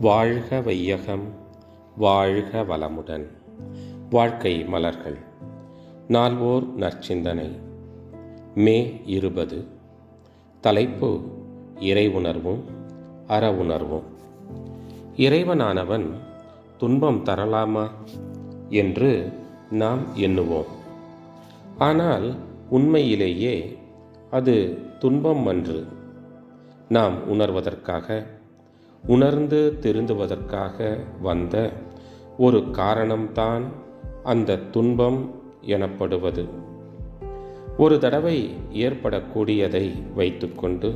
வாழ்க வையகம் வாழ்க வளமுடன். வாழ்க்கை மலர்கள். நால்வோர் நற்சிந்தனை. மே இருபது. தலைப்பு இறை உணர்வும் அற உணர்வும். இறைவனானவன் துன்பம் தரலாமா என்று நாம் எண்ணுவோம். ஆனால் உண்மையிலேயே அது துன்பம் அன்று. நாம் உணர்வதற்காக உணர்ந்து திருந்துவதற்காக வந்த ஒரு காரணம்தான் அந்த துன்பம் எனப்படுவது. ஒரு தடவை ஏற்படக்கூடியதை வைத்துக்கொண்டு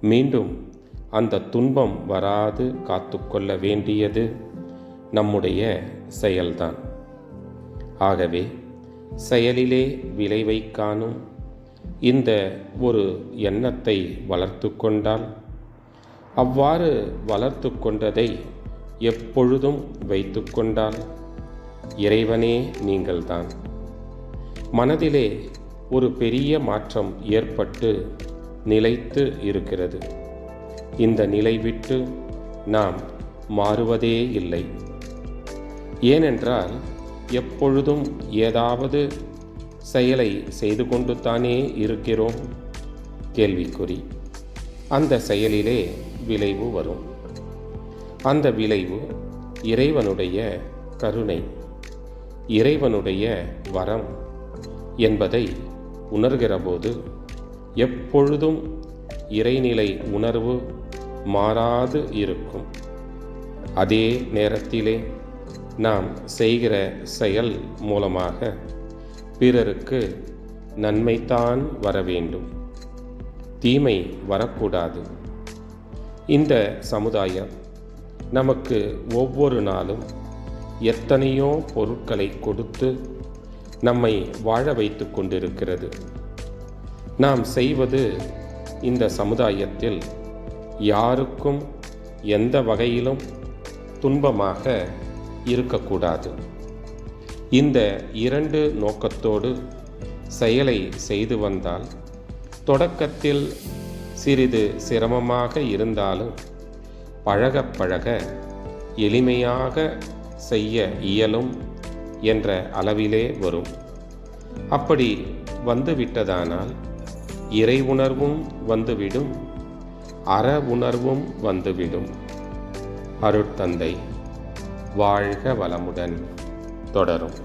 மீண்டும் அந்த துன்பம் வராது காத்துக்கொள்ள வேண்டியது நம்முடைய செயல்தான். ஆகவே செயலிலே விளைவை காணும் இந்த ஒரு எண்ணத்தை வளர்த்து கொண்டால் அவ்வாறு வளர்த்து கொண்டதை எப்பொழுதும் வைத்து கொண்டால் இறைவனே நீங்கள்தான். மனதிலே ஒரு பெரிய மாற்றம் ஏற்பட்டு நிலைத்து இருக்கிறது. இந்த நிலை விட்டு நாம் மாறுவதே இல்லை. ஏனென்றால் எப்பொழுதும் ஏதாவது செயலை செய்து கொண்டுத்தானே இருக்கிறோம்? கேள்விக்குறி. அந்த செயலிலே விளைவு வரும். அந்த விளைவு இறைவனுடைய கருணை இறைவனுடைய வரம் என்பதை உணர்கிறபோது எப்பொழுதும் இறைநிலை உணர்வு மாறாது இருக்கும். அதே நேரத்திலே நாம் செய்கிற செயல் மூலமாக பிறருக்கு நன்மைத்தான் வர வேண்டும். தீமை வரக்கூடாது. இந்த சமுதாயம் நமக்கு ஒவ்வொரு நாளும் எத்தனையோ பொருட்களை கொடுத்து நம்மை வாழ வைத்து கொண்டிருக்கிறது. நாம் செய்வது இந்த சமுதாயத்தில் யாருக்கும் எந்த வகையிலும் துன்பமாக இருக்கக்கூடாது. இந்த இரண்டு நோக்கத்தோடு செயலை செய்து வந்தால் தொடக்கத்தில் சிறிது சிரமமாக இருந்தாலும் பழக பழக எளிமையாக செய்ய இயலும் என்ற அளவிலே வரும். அப்படி வந்துவிட்டதானால் இறை உணர்வும் வந்துவிடும் அற உணர்வும் வந்துவிடும். அருட்தந்தை வாழ்க வளமுடன் தொடரும்.